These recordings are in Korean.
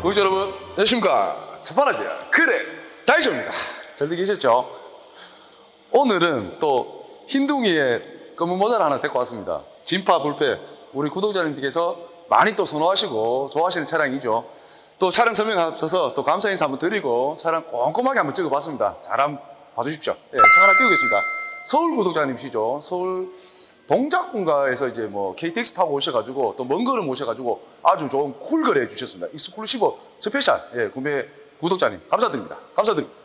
구독자 여러분 안녕하십니까? 첫판하지 그래 다이쇼입니다. 잘들 계셨죠? 오늘은 또 흰둥이의 검은 모자를 하나 데리고 왔습니다. 진파 불패. 우리 구독자님들께서 많이 또 선호하시고 좋아하시는 차량이죠. 또 차량 설명 앞서서 또 감사 인사 한번 드리고 차량 꼼꼼하게 한번 찍어봤습니다. 잘 한번 봐주십시오. 예, 차 하나 띄우겠습니다 서울 구독자님이시죠 서울 동작군가에서 이제 뭐 KTX 타고 오셔가지고 또 먼 걸음 오셔가지고 아주 좋은 쿨 거래 해 주셨습니다. 익스클루시브 스페셜 예, 구매 구독자님 감사드립니다. 감사드립니다.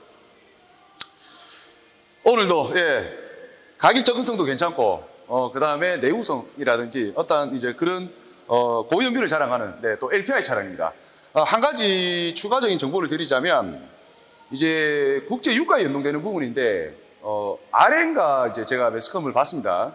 오늘도 예 가격 접근성도 괜찮고 어 그 다음에 내구성이라든지 어떤 이제 그런 어 고연비를 자랑하는 네, 또 LPI 차량입니다. 어, 한 가지 추가적인 정보를 드리자면 이제 국제 유가에 연동되는 부분인데 어 RN가 이제 제가 매스컴을 봤습니다.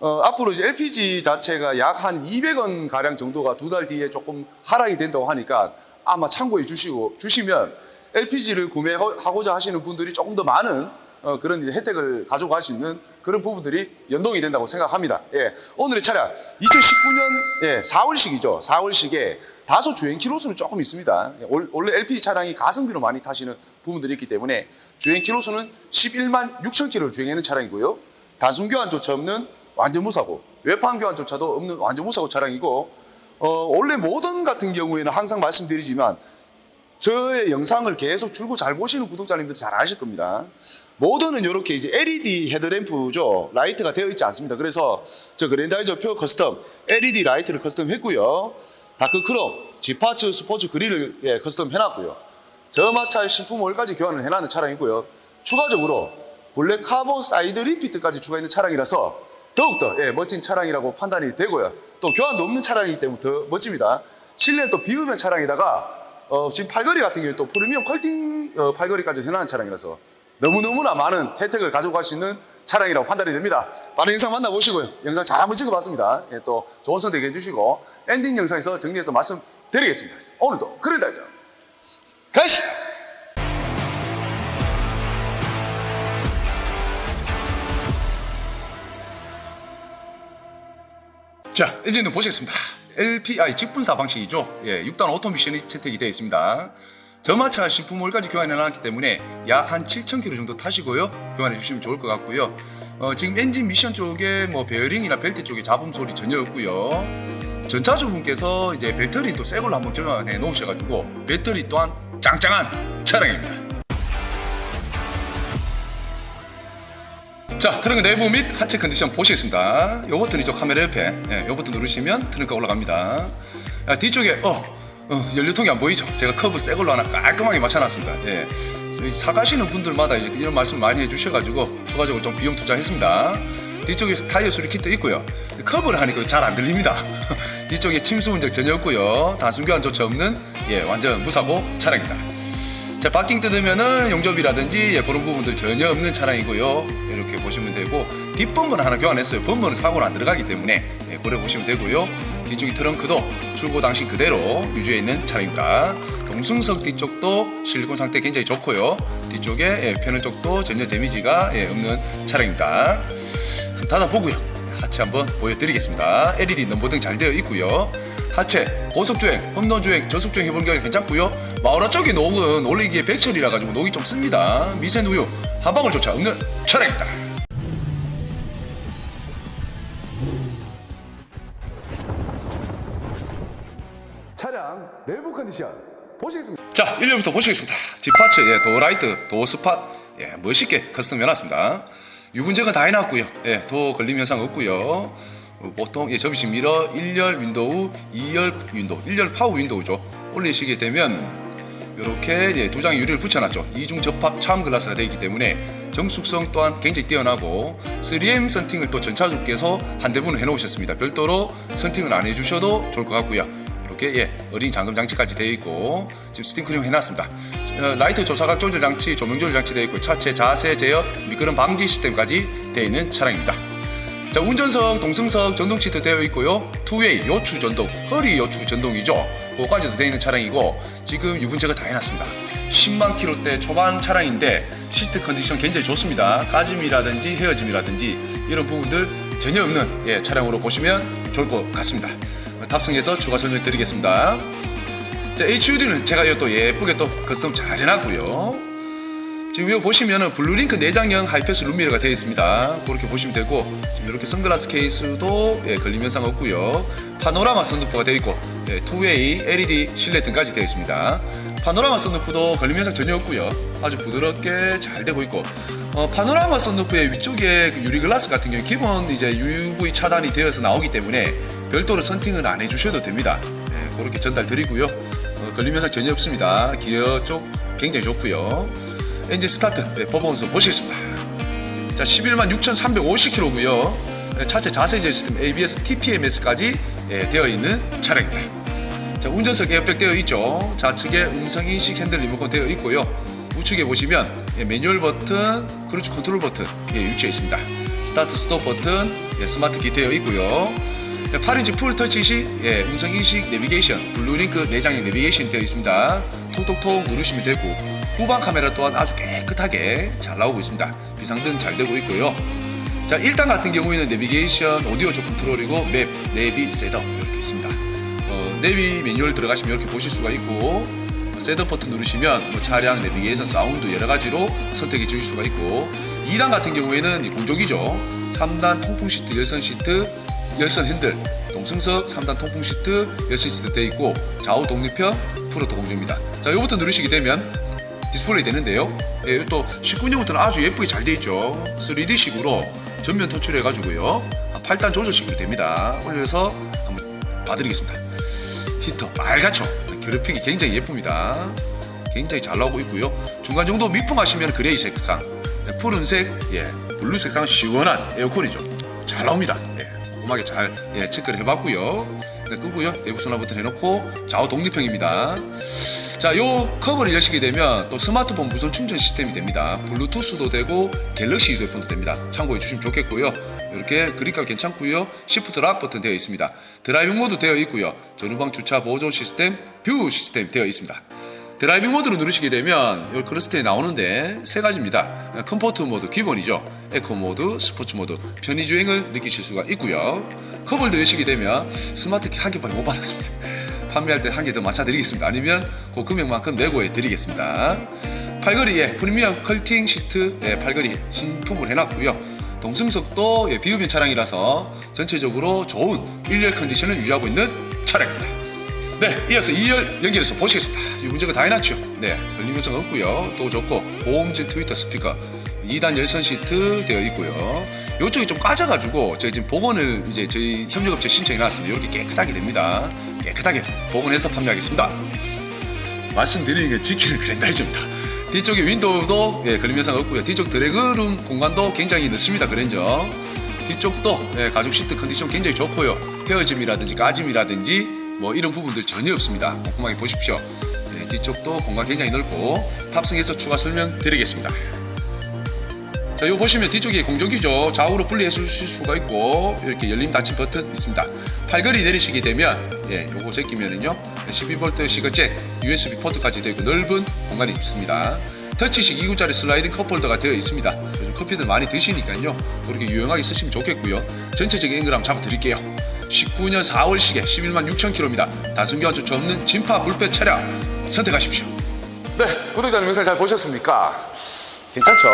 어, 앞으로 이제 LPG 자체가 약 한 200원 가량 정도가 두 달 뒤에 조금 하락이 된다고 하니까 아마 참고해 주시고 주시면 LPG를 구매하고자 하시는 분들이 조금 더 많은 어, 그런 이제 혜택을 가져갈 수 있는 그런 부분들이 연동이 된다고 생각합니다. 예. 오늘의 차량 2019년 예, 4월식이죠. 4월식에 다소 주행 키로수는 조금 있습니다. 예, 올- 원래 LPG 차량이 가성비로 많이 타시는 부분들이 있기 때문에 주행 키로수는 11만 6천 킬로를 주행하는 차량이고요. 단순 교환조차 없는 완전 무사고 외판 교환조차도 없는 완전 무사고 차량이고 어, 원래 모던 같은 경우에는 항상 말씀드리지만 저의 영상을 계속 줄고 잘 보시는 구독자님들 잘 아실 겁니다. 모던은 이렇게 이제 LED 헤드램프죠. 라이트가 되어 있지 않습니다. 그래서 저 그랜다이저 표 커스텀 LED 라이트를 커스텀 했고요. 다크 크롬, 지파츠 스포츠 그릴을 예, 커스텀 해놨고요. 저마찰 신품 오일까지 교환을 해놨는 차량이고요. 추가적으로 블랙 카본 사이드 리피트까지 추가있는 차량이라서 더욱더 예, 멋진 차량이라고 판단이 되고요. 또 교환도 없는 차량이기 때문에 더 멋집니다. 실내 또 비우면 차량이다가 어, 지금 팔걸이 같은 경우에 또 프리미엄 컬팅 어, 팔걸이까지 해놓은 차량이라서 너무너무나 많은 혜택을 가져갈 수 있는 차량이라고 판단이 됩니다. 빠른 영상 만나보시고요. 영상 잘 한번 찍어봤습니다. 예, 또 좋은 선택 해 주시고 엔딩 영상에서 정리해서 말씀드리겠습니다. 오늘도 그런다죠. 가시다! 자, 이제는 보시겠습니다. LPI 직분사 방식이죠. 예, 6단 오토미션이 채택이 되어 있습니다. 저마차 신품물까지 교환해 놨기 때문에 약 한 7,000km 정도 타시고요. 교환해 주시면 좋을 것 같고요. 어, 지금 엔진 미션 쪽에 뭐 베어링이나 벨트 쪽에 잡음 소리 전혀 없고요. 전차주분께서 이제 배터리 또 새 걸로 한번 교환해 놓으셔가지고 배터리 또한 짱짱한 차량입니다. 자, 트렁크 내부 및 하체 컨디션 보시겠습니다. 요 버튼 이쪽 카메라 옆에, 예, 요 버튼 누르시면 트렁크가 올라갑니다. 아, 뒤쪽에, 어, 어, 연료통이 안 보이죠? 제가 커브 새 걸로 하나 깔끔하게 맞춰놨습니다. 예. 사가시는 분들마다 이런 말씀 많이 해주셔가지고 추가적으로 좀 비용 투자했습니다. 뒤쪽에 타이어 수리 키트 있고요. 커브를 하니까 잘 안 들립니다. 뒤쪽에 침수 흔적 전혀 없고요. 단순 교환 조차 없는 예, 완전 무사고 차량입니다. 자, 바킹 뜯으면은 용접이라든지 예, 그런 부분들 전혀 없는 차량이고요. 이렇게 보시면 되고 뒷범버는 하나 교환했어요. 범버는 사고로 안 들어가기 때문에 예, 그래 보시면 되고요. 뒤쪽이 트렁크도 출고 당시 그대로 유지해 있는 차량입니다. 동승석 뒤쪽도 실리콘 상태 굉장히 좋고요. 뒤쪽에 예, 편은 쪽도 전혀 데미지가 예, 없는 차량입니다. 한번 닫아보고요. 하체 한번 보여드리겠습니다. LED 넘버등 잘 되어 있고요. 하체, 고속주행, 험로주행, 저속주행 해본 경우 괜찮고요. 마우라 쪽에 녹은 이게 백철이라 가지고 녹이 좀 씁니다. 미세 누유, 한 방울조차 없는 차량입니다. 차량 내부 컨디션 보시겠습니다. 자, 1열부터 보시겠습니다. 뒷파츠, 예, 도어 라이트, 도어 스팟, 예, 멋있게 커스텀 해놨습니다. 유분적은 다 해놨고요. 예, 도어 걸림 현상 없고요. 어, 보통 예, 접이식 미러 1열 윈도우, 2열 윈도우, 1열 파워 윈도우죠. 올리시게 되면 이렇게 예, 두 장의 유리를 붙여놨죠. 이중 접합 차음 글라스가 되어 있기 때문에 정숙성 또한 굉장히 뛰어나고 3M 선팅을 또 전차주께서 한 대분을 해놓으셨습니다. 별도로 선팅을 안 해주셔도 좋을 것 같고요. 이렇게 예, 어린 잠금 장치까지 되어 있고 지금 스팅크림 해놨습니다. 어, 라이트 조사각 조절 장치, 조명 조절 장치 되어 있고 차체 자세 제어, 미끄럼 방지 시스템까지 되어 있는 차량입니다. 자, 운전석, 동승석 전동 시트 되어 있고요. 투웨이 요추 전동, 허리 요추 전동이죠. 그까지도 되어 있는 차량이고 지금 유분제가 다 해놨습니다. 10만 킬로대 초반 차량인데 시트 컨디션 굉장히 좋습니다. 까짐이라든지 헤어짐이라든지 이런 부분들 전혀 없는 예, 차량으로 보시면 좋을 것 같습니다. 탑승해서 추가 설명드리겠습니다. 자, HUD는 제가 이거 또 예쁘게 또 커스텀 잘 해놨고요. 지금 이거 보시면은 블루링크 내장형 하이패스 룸미러가 되어 있습니다. 그렇게 보시면 되고 지금 이렇게 선글라스 케이스도 예, 걸림 현상 없고요. 파노라마 선루프가 되어 있고 예, 투웨이 LED 실내 등까지 되어 있습니다. 파노라마 선루프도 걸림 현상 전혀 없고요. 아주 부드럽게 잘 되고 있고 어, 파노라마 선루프의 위쪽에 그 유리 글라스 같은 경우 기본 이제 UV 차단이 되어서 나오기 때문에 별도로 선팅은 안 해주셔도 됩니다. 예, 그렇게 전달 드리고요. 어, 걸림 현상 전혀 없습니다. 기어 쪽 굉장히 좋고요. 엔진 스타트 네, 퍼포먼스 보시겠습니다. 자, 11만 6,350km고요. 차체 자세 제어 시스템 ABS, TPMS까지 예, 되어 있는 차량입니다. 자, 운전석 에어백 되어 있죠. 좌측에 음성 인식 핸들 리모컨 되어 있고요. 우측에 보시면 예, 매뉴얼 버튼, 크루즈 컨트롤 버튼 예, 위치해 있습니다. 스타트 스톱 버튼, 예, 스마트 키 되어 있고요. 8인치 풀 터치 시 예, 음성 인식 내비게이션, 블루링크 내장형 내비게이션 되어 있습니다. 톡톡톡 누르시면 되고 후방 카메라 또한 아주 깨끗하게 잘 나오고 있습니다. 비상등 잘 되고 있고요. 자, 1단 같은 경우에는 내비게이션, 오디오 조 컨트롤이고 맵, 내비, 셋업 이렇게 있습니다. 어, 내비 매뉴얼 들어가시면 이렇게 보실 수가 있고 어, 셋업 버튼 누르시면 뭐 차량 내비게이션, 사운드 여러 가지로 선택해 주실 수가 있고 2단 같은 경우에는 이 공조기죠. 3단 통풍 시트, 열선 시트, 열선 핸들, 동승석 3단 통풍 시트, 열선 시트 되어 있고 좌우 독립형 프로토 공조입니다. 자, 이 버튼 누르시게 되면 디스플레이 되는데요. 예, 또 19년부터는 아주 예쁘게 잘돼 있죠. 3D식으로 전면 토출해 가지고요. 8단 조절식으로 됩니다. 올려서 한번 봐드리겠습니다. 히터 빨갛죠. 그래픽이 굉장히 예쁩니다. 굉장히 잘 나오고 있고요. 중간 정도密封하시면 그레이 색상, 예, 푸른색, 예, 블루 색상 시원한 에어컨이죠. 잘 나옵니다. 예, 꼼꼼하게 잘 예, 체크를 해봤고요. 네, 끄고요. 내부 버튼 해놓고 좌우 독립형입니다. 자, 요 커버를 여시게 되면 또 스마트폰 무선 충전 시스템이 됩니다. 블루투스도 되고 갤럭시 휴대폰도 됩니다. 참고해 주시면 좋겠고요. 이렇게 그립감 괜찮고요. 시프트 락 버튼 되어 있습니다. 드라이빙 모드 되어 있고요. 전후방 주차 보조 시스템, 뷰 시스템 되어 있습니다. 드라이빙 모드를 누르시게 되면 여기 크로스테에 나오는데 세 가지입니다. 컴포트 모드 기본이죠. 에코 모드, 스포츠 모드, 편의 주행을 느끼실 수가 있고요. 커버를 여시게 되면 스마트 키 한 개밖에 못 받았습니다. 판매할 때 한 개 더 맞춰드리겠습니다. 아니면 그 금액만큼 내고 해 드리겠습니다. 팔걸이에 프리미엄 컬팅 시트 예, 팔걸이 신품을 해놨고요. 동승석도 예, 비흡연 차량이라서 전체적으로 좋은 1열 컨디션을 유지하고 있는 차량입니다. 네, 이어서 2열 연결해서 보시겠습니다. 이 문제가 다 해놨죠. 네, 걸림 요성 없고요. 또 좋고 고음질 트위터 스피커 2단 열선 시트 되어 있고요. 이쪽이 좀 까져가지고 제가 지금 복원을 이제 저희 협력업체 신청해 놨습니다. 이렇게 깨끗하게 됩니다. 깨끗하게 복원해서 판매하겠습니다. 말씀드리는 게 지키는 그랜다이저입니다. 뒤쪽에 윈도우도 예, 그림 현상 없고요. 뒤쪽 드래그룸 공간도 굉장히 넓습니다. 그랜저. 뒤쪽도 예, 가죽 시트 컨디션 굉장히 좋고요. 헤어짐이라든지 까짐이라든지 뭐 이런 부분들 전혀 없습니다. 꼼꼼하게 보십시오. 예, 뒤쪽도 공간 굉장히 넓고 탑승해서 추가 설명 드리겠습니다. 자, 이거 보시면 뒤쪽에 공조기죠. 좌우로 분리해 주실 수가 있고 이렇게 열림 닫힘 버튼 있습니다. 팔걸이 내리시게 되면 예, 요거 제끼면은요. 12V 시거잭, USB 포트까지 되고 넓은 공간이 있습니다. 터치식 2구짜리 슬라이딩 컵홀더가 되어 있습니다. 요즘 커피들 많이 드시니까요. 그렇게 유용하게 쓰시면 좋겠고요. 전체적인 앵글 한번 잡아드릴게요. 19년 4월식에 11만 6천 킬로입니다. 단순 교환 조차 없는 진파 불패 차량 선택하십시오. 네, 구독자님 영상 잘 보셨습니까? 괜찮죠?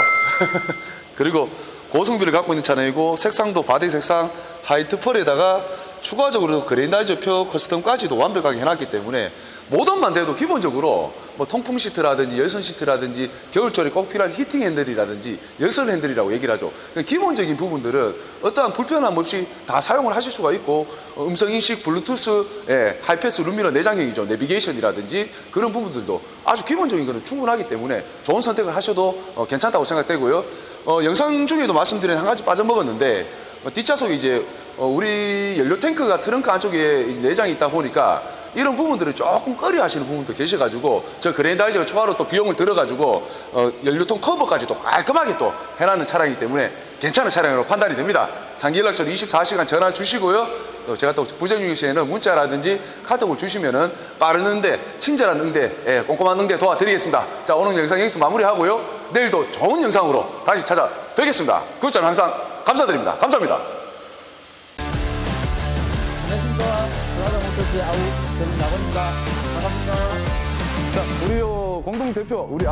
그리고 고성비를 갖고 있는 차량이고 색상도 바디 색상 하이트 펄에다가 추가적으로 그레인다이저 표 커스텀까지도 완벽하게 해놨기 때문에 모던만 돼도 기본적으로 뭐 통풍 시트라든지 열선 시트라든지 겨울철에 꼭 필요한 히팅 핸들이라든지 열선 핸들이라고 얘기를 하죠. 그러니까 기본적인 부분들은 어떠한 불편함 없이 다 사용을 하실 수가 있고 어, 음성 인식, 블루투스, 예, 하이패스 룸미러 내장형이죠. 내비게이션이라든지 그런 부분들도 아주 기본적인 거는 충분하기 때문에 좋은 선택을 하셔도 어, 괜찮다고 생각되고요. 어, 영상 중에도 말씀드린 한 가지 빠져먹었는데 어, 뒷좌석에 이제 어, 우리 연료 탱크가 트렁크 안쪽에 이 내장이 있다 보니까 이런 부분들을 조금 꺼려 하시는 부분도 계셔가지고 저 그랜다이저가 추가로 또 비용을 들어가지고 어, 연료통 커버까지 또 깔끔하게 또 해놨는 차량이기 때문에 괜찮은 차량으로 판단이 됩니다. 상기 연락처 24시간 전화 주시고요. 또 제가 또 부정유기 시에는 문자라든지 카톡을 주시면은 빠른 응대, 친절한 응대, 예, 꼼꼼한 응대 도와드리겠습니다. 자 오늘 영상 여기서 마무리하고요. 내일도 좋은 영상으로 다시 찾아뵙겠습니다. 구독자는 항상 감사드립니다. 감사합니다. 모터스의 아우 저는 나건입니다. 반갑습니다. 자, 우리 요 공동 대표 우리